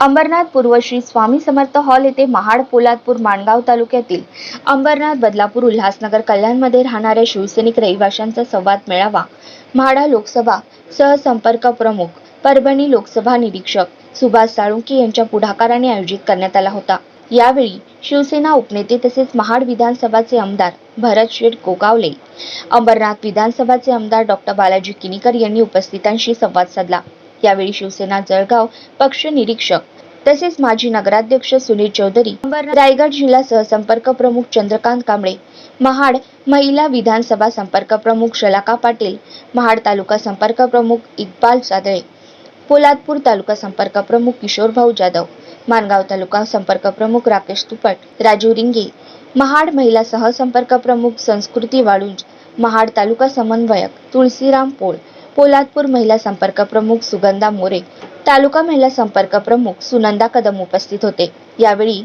अंबरनाथ पूर्व श्री स्वामी समर्थ हॉल येथे महाड पोलादपूर माणगाव तालुक्यातील अंबरनाथ बदलापूर उल्हासनगर कल्याणमध्ये राहणाऱ्या शिवसैनिक रहिवाशांचा संवाद मेळावा. म्हाडा लोकसभा सहसंपर्क प्रमुख परभणी लोकसभा निरीक्षक सुभाष साळुंकी यांच्या पुढाकाराने आयोजित करण्यात आला होता. यावेळी शिवसेना उपनेते तसेच महाड विधानसभाचे आमदार भरत शेठ गोगावले अंबरनाथ विधानसभाचे आमदार डॉक्टर बालाजी किनीकर यांनी उपस्थितांशी संवाद साधला. यावेळी शिवसेना जळगाव पक्ष निरीक्षक तसेच माजी नगराध्यक्ष सुनील चौधरी रायगड जिल्हा सहसंपर्क प्रमुख चंद्रकांत कांबळे महाड महिला विधानसभा संपर्क प्रमुख शलाका पाटील महाड तालुका संपर्क प्रमुख इक्बाल सादळे पोलादपूर तालुका संपर्क प्रमुख किशोरभाऊ जाधव मानगाव तालुका संपर्क प्रमुख राकेश तुपट राजू रिंगे महाड महिला सहसंपर्क प्रमुख संस्कृती वाळुंज महाड तालुका समन्वयक तुळशीराम पोळ पोलादपूर महिला संपर्क प्रमुख सुगंधा मोरे तालुका महिला संपर्क प्रमुख सुनंदा कदम उपस्थित होते. यावेळी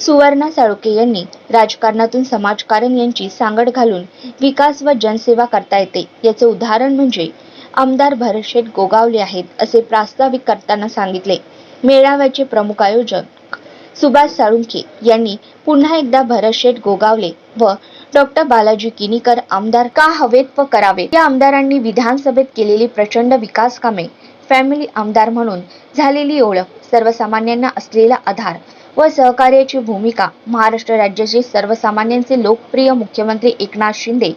सुवर्णा साळुके यांनी राजकारणातून समाजकारण यांची सांगड घालून विकास व जनसेवा करता येते. याचे उदाहरण म्हणजे आमदार भरतशेठ गोगावले आहेत असे प्रास्ताविक करताना सांगितले. मेळाव्याचे प्रमुख आयोजक सुभाष साळुंखे यांनी पुन्हा एकदा भरतशेठ गोगावले व डॉक्टर बालाजी किनीकर आमदार का हवेत व करावेत? या आमदारांनी विधानसभेत केलेली प्रचंड विकास कामे फॅमिली आमदार म्हणून झालेली ओळख सर्वसामान्यांना असलेला आधार व सहकार्याची भूमिका महाराष्ट्र राज्याचे सर्वसामान्यांचे लोकप्रिय मुख्यमंत्री एकनाथ शिंदे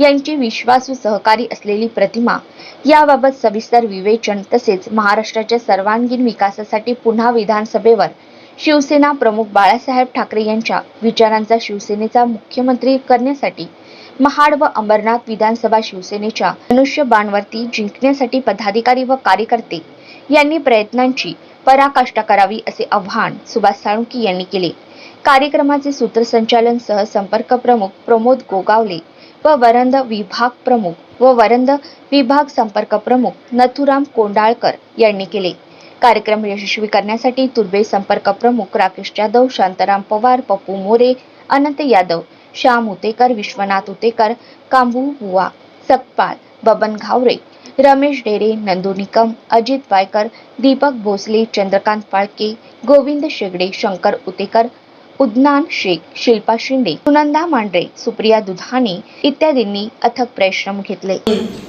यांची विश्वासू सहकारी असलेली प्रतिमा याबाबत सविस्तर विवेचन तसेच महाराष्ट्राच्या सर्वांगीण विकासासाठी पुन्हा विधानसभेवर शिवसेना प्रमुख बाळासाहेब ठाकरे यांच्या विचारांचा शिवसेनेचा मुख्यमंत्री करण्यासाठी महाड व अंबरनाथ विधानसभा शिवसेनेच्या मनुष्यबाणवरती जिंकण्यासाठी पदाधिकारी व कार्यकर्ते यांनी प्रयत्नांची पराकाष्ठा करावी असे आवाहन सुभाष साळुंकी यांनी केले. कार्यक्रमाचे सूत्रसंचालन सह संपर्क प्रमुख प्रमोद गोगावले व वरंद विभाग प्रमुख व वरंद विभाग संपर्क प्रमुख नथुराम कोंडाळकर यांनी केले. कार्यक्रम यशस्वी करण्यासाठी तुर्बे संपर्क प्रमुख राकेश जाधव शांताराम पवार पप्पू मोरे अनंत यादव श्याम उतेकर विश्वनाथ उतेकर कांबू बुवा सकपाल बबन घावरे रमेश डेरे नंदू निकम अजित वायकर दीपक भोसले चंद्रकांत फाळके गोविंद शेगडे शंकर उतेकर उदनान शेख शिल्पा शिंदे सुनंदा मांढरे सुप्रिया दुधाने इत्यादींनी अथक परिश्रम घेतले.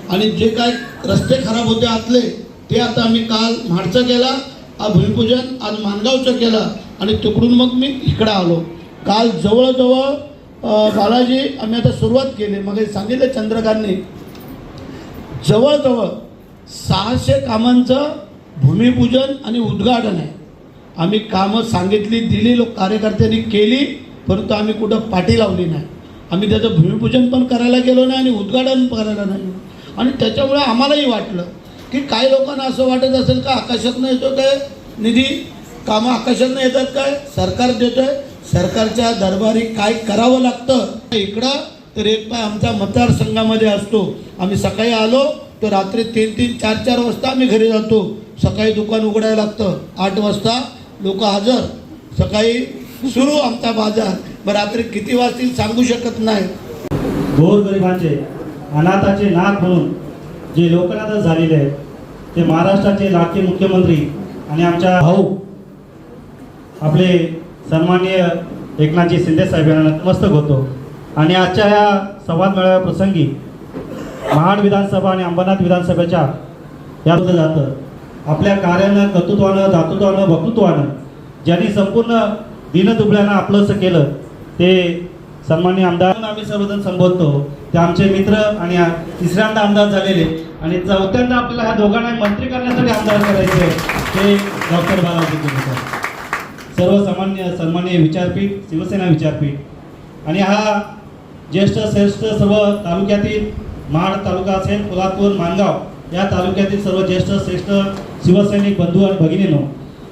आणि जे काय रस्ते खराब होते आतले ते आता आम्ही काल म्हाडचं केला आज भूमिपूजन आज मानगावचं केलं आणि तिकडून मग मी इकडं आलो. काल जवळजवळ बालाजी आम्ही आता सुरुवात केली. मग हे सांगितलं चंद्रकांतने. जवळजवळ सहाशे कामांचं भूमिपूजन आणि उद्घाटन आहे. आम्ही कामं सांगितली दिली लोक कार्यकर्त्यांनी केली परंतु आम्ही कुठं पाठी लावली नाही. आम्ही त्याचं भूमिपूजन पण करायला गेलो नाही आणि उद्घाटन करायला नाही आणि त्याच्यामुळे आम्हालाही वाटलं की काही लोकांना असं वाटत असेल का आकाशातनं येतो काय? निधी कामं आकाशातनं येतात काय? सरकार देतोय. सरकारच्या दरबारी काय करावं लागतं? इकडं तर एक पाय आमच्या मतदारसंघामध्ये असतो. आम्ही सकाळी आलो तर रात्री तीन तीन चार चार वाजता आम्ही घरी जातो. सकाळी दुकान उघडायला लागतं. आठ वाजता लोक हजर. सकाळी सुरू आमचा बाजार. मग रात्री किती वाजतील सांगू शकत नाही. गोरगरिबांचे अनाथाचे नाक म्हणून जे लोकनाथ झालेले आहेत ते महाराष्ट्राचे लाडके मुख्यमंत्री आणि आमच्या भाऊ आपले सन्माननीय एकनाथजी शिंदे साहेब यांना नतमस्तक होतो आणि आजच्या या संवाद मेळाव्या प्रसंगी महाड विधानसभा आणि अंबरनाथ विधानसभेच्या यामध्ये जातं. आपल्या कार्यानं कर्तृत्वानं दातृत्वानं वक्तृत्वानं ज्यांनी संपूर्ण दिनदुबळ्यांना आपलंसं केलं ते सन्मान्य आमदार आम्ही सर्वजण संबोधतो. ते आमचे मित्र आणि तिसऱ्यांदा आमदार झालेले आणि चौथ्यांदा आपल्याला ह्या दोघांना मंत्री करण्यासाठी आमदार करायचे ते डॉक्टर बालाजी सर्वसामान्य सन्मान्य विचारपीठ शिवसेना विचारपीठ. आणि हा ज्येष्ठ श्रेष्ठ सर्व तालुक्यातील महाड तालुका असेल कोल्हापूर मानगाव या तालुक्यातील सर्व ज्येष्ठ श्रेष्ठ शिवसैनिक बंधू आणि भगिनीनो.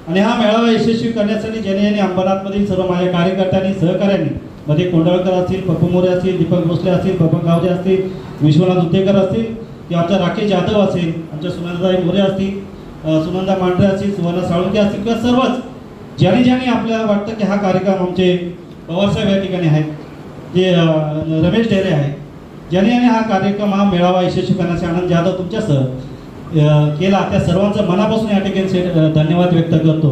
आणि हा मेळावा यशस्वी करण्यासाठी ज्यांनी यांनी अंबरनाथमधील सर्व माझ्या कार्यकर्त्यांनी सहकार्यांनी मध्ये कोंडळकर असतील पप्पू मोरे असतील दीपक भोसले असतील पप्पा गावजे असतील विश्वनाथ उतेकर असतील की आमच्या राकेश जाधव असेल आमच्या सुनंदाई मोरे असतील सुनंदा मांढरे असतील सुवर्णा साळुंके असतील किंवा सर्वच ज्याने ज्याने आपल्याला वाटतं की हा कार्यक्रम आमचे पवारसाहेब या ठिकाणी आहेत जे रमेश डेरे आहे ज्याने ज्याने हा कार्यक्रम हा मेळावा यशस्वी करण्याचा आनंद जाधव तुमच्यासह केला त्या सर्वांचं मनापासून या ठिकाणी से- धन्यवाद व्यक्त करतो.